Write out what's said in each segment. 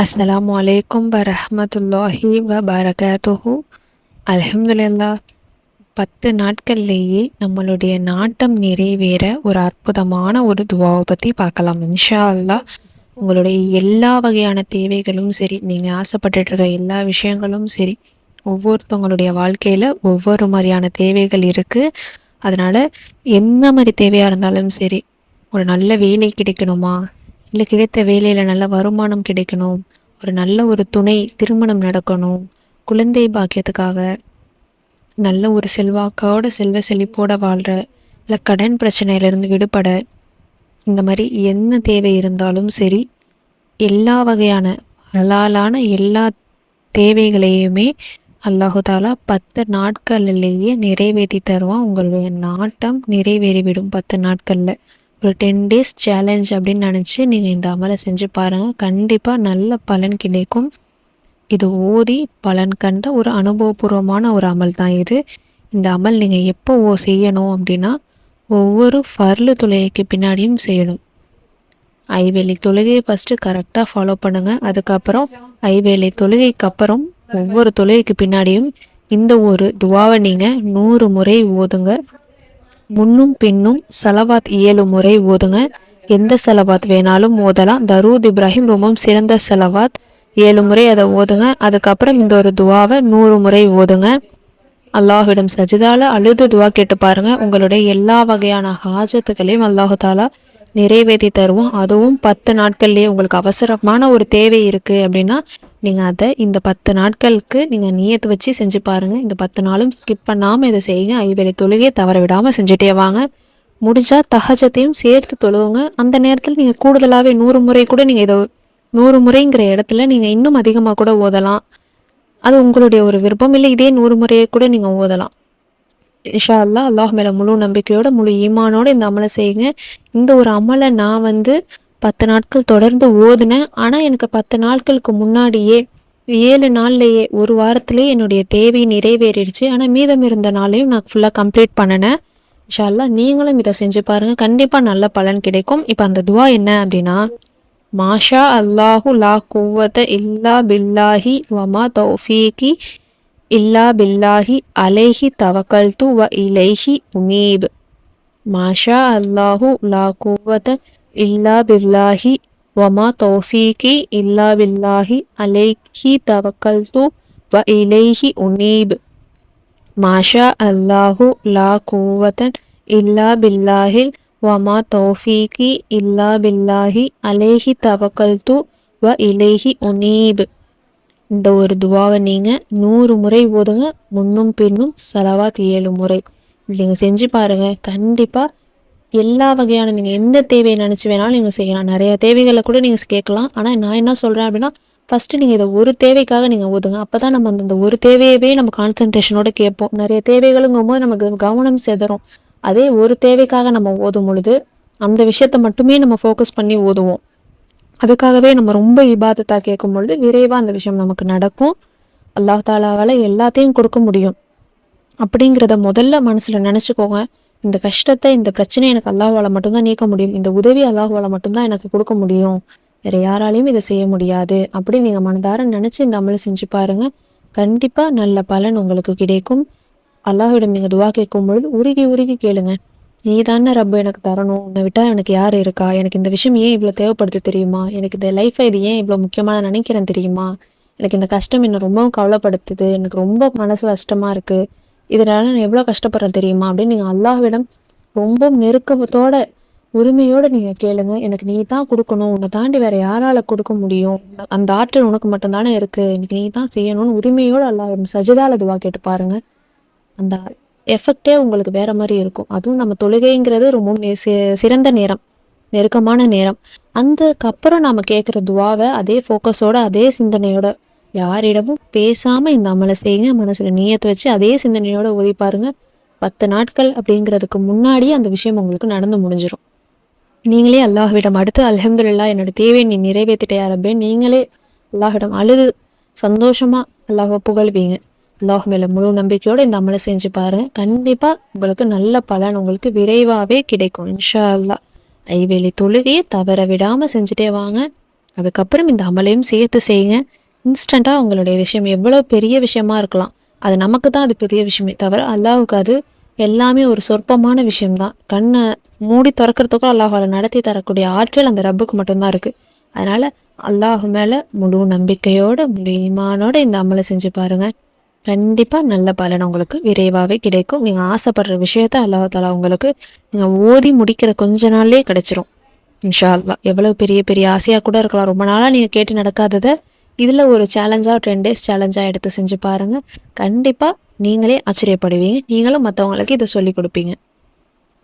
அஸ்ஸலாமு அலைக்கும் வரஹ்மத்துல்லாஹி வ பரகாத்துஹு அலமதுல்லா பத்து நாட்கள்லேயே நம்மளுடைய நாட்டம் நிறைவேற ஒரு அற்புதமான ஒரு துவாவை பற்றி பார்க்கலாம் இன்ஷா அல்லாஹ் உங்களுடைய எல்லா வகையான தேவைகளும் சரி நீங்கள் ஆசைப்பட்டுட்டு இருக்க எல்லா விஷயங்களும் சரி ஒவ்வொருத்தவங்களுடைய வாழ்க்கையில் ஒவ்வொரு மாதிரியான தேவைகள் இருக்குது அதனால் எந்த மாதிரி தேவையாக இருந்தாலும் சரி ஒரு நல்ல வேலை கிடைக்கணுமா இல்லை கிடைத்த வேலையில் நல்ல வருமானம் கிடைக்கணும். ஒரு நல்ல ஒரு துணை திருமணம் நடக்கணும். குழந்தை பாக்கியத்துக்காக நல்ல ஒரு செல்வாக்கோட செல்வ செழிப்போட வாழ்கிற இல்லை கடன் பிரச்சனையிலேருந்து விடுபட இந்த மாதிரி என்ன தேவை இருந்தாலும் சரி எல்லா வகையான ஹலாலான எல்லா தேவைகளையுமே அல்லாஹு தாலா பத்து நாட்கள்லேயே நிறைவேற்றி தருவான். உங்களுடைய நாட்டம் நிறைவேறிவிடும் பத்து நாட்களில். ஒரு டென் டேஸ் சேலஞ்ச் அப்படின்னு நினச்சி நீங்கள் இந்த அமலை செஞ்சு பாருங்கள் கண்டிப்பாக நல்ல பலன் கிடைக்கும். இது ஓதி பலன் கண்ட ஒரு அனுபவபூர்வமான ஒரு அமல் தான் இது. இந்த அமல் நீங்கள் எப்போ ஓ செய்யணும் அப்படின்னா ஒவ்வொரு ஃபர்லு தொழுகைக்கு பின்னாடியும் செய்யணும். ஐவேலி தொழுகையை ஃபஸ்ட்டு கரெக்டாக ஃபாலோ பண்ணுங்கள் அதுக்கப்புறம் ஐவேலி தொழுகைக்கு அப்புறம் ஒவ்வொரு தொழுகைக்கு பின்னாடியும் இந்த ஒரு துவாவை நீங்கள் நூறு முறை ஓதுங்க. முன்னும் பின்னும் சலவாத் ஏழு முறை ஓதுங்க. எந்த செலவாத் வேணாலும் ஓதலாம். தரூத் இப்ராஹிம் ரொம்பவும் சிறந்த செலவாத். ஏழு முறை அதை ஓதுங்க. அதுக்கப்புறம் இந்த ஒரு துவாவை நூறு முறை ஓதுங்க. அல்லாஹுவிடம் சஜிதால அழுது துவா கேட்டு பாருங்க. உங்களுடைய எல்லா வகையான ஹாஜத்துகளையும் அல்லாஹு தாலா நிறைவேற்றி தருவோம். அதுவும் பத்து நாட்கள்லேயே உங்களுக்கு அவசரமான ஒரு தேவை இருக்குது அப்படின்னா நீங்கள் அதை இந்த பத்து நாட்களுக்கு நீங்கள் நீயத்து வச்சு செஞ்சு பாருங்கள் இந்த பத்து நாளும் ஸ்கிப் பண்ணாமல் இதை செய்யுங்க. ஐவேளை தொழுகையை தவற விடாமல் செஞ்சுட்டே வாங்க. முடிஞ்சால் தகஜத்தையும் சேர்த்து தொழுவுங்க. அந்த நேரத்தில் நீங்கள் கூடுதலாகவே நூறு முறை கூட நீங்கள் இதை நூறு முறைங்கிற இடத்துல நீங்கள் இன்னும் அதிகமாக கூட ஓதலாம். அது உங்களுடைய ஒரு விருப்பம். இல்லை இதே நூறு முறையை கூட நீங்கள் ஓதலாம். இஷா அல்லா அல்லாஹ் மேலே முழு நம்பிக்கையோட முழு ஈமானோட இந்த அமலை செய்யுங்க. இந்த ஒரு அமலை நான் வந்து பத்து நாட்கள் தொடர்ந்து ஓதுனேன். ஆனால் எனக்கு பத்து நாட்களுக்கு முன்னாடியே ஏழு நாள்லேயே ஒரு வாரத்திலேயே என்னுடைய தேவை நிறைவேறிடுச்சு. ஆனால் மீதம் இருந்த நாளையும் நான் ஃபுல்லாக கம்ப்ளீட் பண்ணினேன். இன்ஷால்லா நீங்களும் இதை செஞ்சு பாருங்கள் கண்டிப்பாக நல்ல பலன் கிடைக்கும். இப்போ அந்த துவா என்ன அப்படின்னா மாஷா அல்லாஹு லா குவத்த இல்லா பில்லாஹி வமா தௌஃபீகி இல்லா பில்லாஹி அலைஹி தவக்கல் து வ இலைஹி உனீப் மாஷா அல்லாஹு லா குவத்த இல்லா பில்லாஹி வமா தௌஃபீகி இல்லா பில்லாஹி அலைஹி தவக்கல் து வ இலைஹி உனீப் மாஷா அல்லாஹு லா குவத்த இல்லா பில்லாஹில் வமா தௌஃபீகி இல்லா பில்லாஹி அலைஹி தவக்கல்து வ இலைஹி உனீப் இந்த ஒரு துவாவை நீங்கள் நூறு முறை ஓதுங்க முன்னும் பின்னும் செலவாத் ஏழு முறை. நீங்கள் செஞ்சு பாருங்கள் கண்டிப்பாக எல்லா வகையான நீங்கள் எந்த தேவையை நினச்சி வேணாலும் நீங்கள் செய்யலாம். நிறைய தேவைகளை கூட நீங்கள் கேட்கலாம். ஆனால் நான் என்ன சொல்கிறேன் அப்படின்னா ஃபஸ்ட்டு நீங்கள் இதை ஒரு தேவைக்காக நீங்கள் ஓதுங்க. அப்போ தான் நம்ம அந்த ஒரு தேவையவே நம்ம கான்சன்ட்ரேஷனோட கேட்போம். நிறைய தேவைகளுங்கும் போது நமக்கு கவனம் செதறும். அதே ஒரு தேவைக்காக நம்ம ஓதும் பொழுது அந்த விஷயத்த மட்டுமே நம்ம ஃபோக்கஸ் பண்ணி ஓதுவோம். அதுக்காகவே நம்ம ரொம்ப இபாதத்தாக கேட்கும் பொழுது விரைவாக அந்த விஷயம் நமக்கு நடக்கும். அல்லாஹ் தாலாவால் எல்லாத்தையும் கொடுக்க முடியும். அப்படிங்கிறத முதல்ல மனசில் நினச்சிக்கோங்க. இந்த கஷ்டத்தை இந்த பிரச்சனை எனக்கு அல்லாஹுவால் மட்டும்தான் நீக்க முடியும். இந்த உதவி அல்லாஹால மட்டும்தான் எனக்கு கொடுக்க முடியும். வேற யாராலையும் இதை செய்ய முடியாது. அப்படின்னு நீங்கள் மனதார நினச்சி இந்த அமல் செஞ்சு பாருங்க. கண்டிப்பாக நல்ல பலன் உங்களுக்கு கிடைக்கும். அல்லாஹ்விடம் நீங்கள் துவா கேட்கும் பொழுது உருகி உருகி கேளுங்க. நீ தானே ரப்ப எனக்கு தரணும். உன்னை விட்டா எனக்கு யார் இருக்கா? எனக்கு இந்த விஷயம் ஏன் இவ்வளோ தேவைப்படுது தெரியுமா? எனக்கு இந்த லைஃப்பை இது ஏன் இவ்வளோ முக்கியமாக நினைக்கிறேன் தெரியுமா? எனக்கு இந்த கஷ்டம் என்னை ரொம்பவும் கவலைப்படுத்துது. எனக்கு ரொம்ப மனசு கஷ்டமாக இருக்குது இதனால நான் எவ்வளோ கஷ்டப்படுறேன் தெரியுமா? அப்படின்னு நீங்கள் அல்லாஹ்விடம் ரொம்ப நெருக்கத்தோட உரிமையோடு நீங்கள் கேளுங்க. எனக்கு நீ தான் கொடுக்கணும். உன்னை தாண்டி வேற யாரால கொடுக்க முடியும்? அந்த ஆற்றல் உனக்கு மட்டும்தானே இருக்குது இன்னைக்கு நீ தான் செய்யணும்னு உரிமையோடு அல்லாஹ் சஜிதால துவா கேட்டு பாருங்க. அந்த எஃபெக்டே உங்களுக்கு வேற மாதிரி இருக்கும். அதுவும் நம்ம தொழுகைங்கிறது ரொம்ப சிறந்த நேரம். நெருக்கமான நேரம். அந்தக்கப்புறம் நாம கேட்குற துவாவை அதே ஃபோக்கஸோட அதே சிந்தனையோட யாரிடமும் பேசாம இந்த அமலை செய்யுங்க. மனசுல நீயத்தை வச்சு அதே சிந்தனையோட உதவி பாருங்க. பத்து நாட்கள் அப்படிங்கிறதுக்கு முன்னாடியே அந்த விஷயம் உங்களுக்கு நடந்து முடிஞ்சிடும் நீங்களே அல்லாஹ்விடம் அடுத்து அலமதுல்லா என்னோட தேவையை நீ நிறைவேற்றிட்டே அரபே. நீங்களே அல்லாஹிடம் அழுது சந்தோஷமா அல்லாஹ புகழ்வீங்க. அல்லாஹ் மேலே முழு நம்பிக்கையோடு இந்த அமலை செஞ்சு பாருங்க. கண்டிப்பாக உங்களுக்கு நல்ல பலன் உங்களுக்கு விரைவாகவே கிடைக்கும் இன்ஷா அல்லா ஐவேலி தொழுகையை தவற விடாமல் செஞ்சுட்டே வாங்க. அதுக்கப்புறம் இந்த அமலையும் சேர்த்து செய்யுங்க. இன்ஸ்டண்ட்டாக உங்களுடைய விஷயம் எவ்வளோ பெரிய விஷயமா இருக்கலாம். அது நமக்கு தான் அது பெரிய விஷயமே தவிர அல்லாவுக்கு அது எல்லாமே ஒரு சொற்பமான விஷயம்தான் கண்ணை மூடி திறக்கிறதுக்கும் அல்லாஹால நடத்தி தரக்கூடிய ஆற்றல் அந்த ரப்புக்கு மட்டும்தான் இருக்குது அதனால் அல்லாஹ் மேலே முழு நம்பிக்கையோட முழு ஈமானோட இந்த அமலை செஞ்சு பாருங்கள் கண்டிப்பாக நல்ல பலன் உங்களுக்கு விரைவாகவே கிடைக்கும். நீங்கள் ஆசைப்படுற விஷயத்த அல்லா தாலா உங்களுக்கு நீங்கள் ஓதி முடிக்கிற கொஞ்ச நாள்லேயே கிடைச்சிரும். இன்ஷா அல்லா எவ்வளோ பெரிய பெரிய ஆசையாக கூட இருக்கலாம். ரொம்ப நாளாக நீங்கள் கேட்டு நடக்காததை இதில் ஒரு சேலஞ்சாக டென் டேஸ் சேலஞ்சாக எடுத்து செஞ்சு பாருங்கள் கண்டிப்பாக நீங்களே ஆச்சரியப்படுவீங்க. நீங்களும் மற்றவங்களுக்கு இதை சொல்லி கொடுப்பீங்க.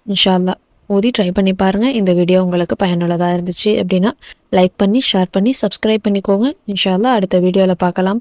இன்ஷா அல்லா ஓதி ட்ரை பண்ணி பாருங்கள் இந்த வீடியோ உங்களுக்கு பயனுள்ளதாக இருந்துச்சு அப்படின்னா லைக் பண்ணி ஷேர் பண்ணி சப்ஸ்கிரைப் பண்ணிக்கோங்க. இன்ஷா அல்லா அடுத்த வீடியோவில் பார்க்கலாம்.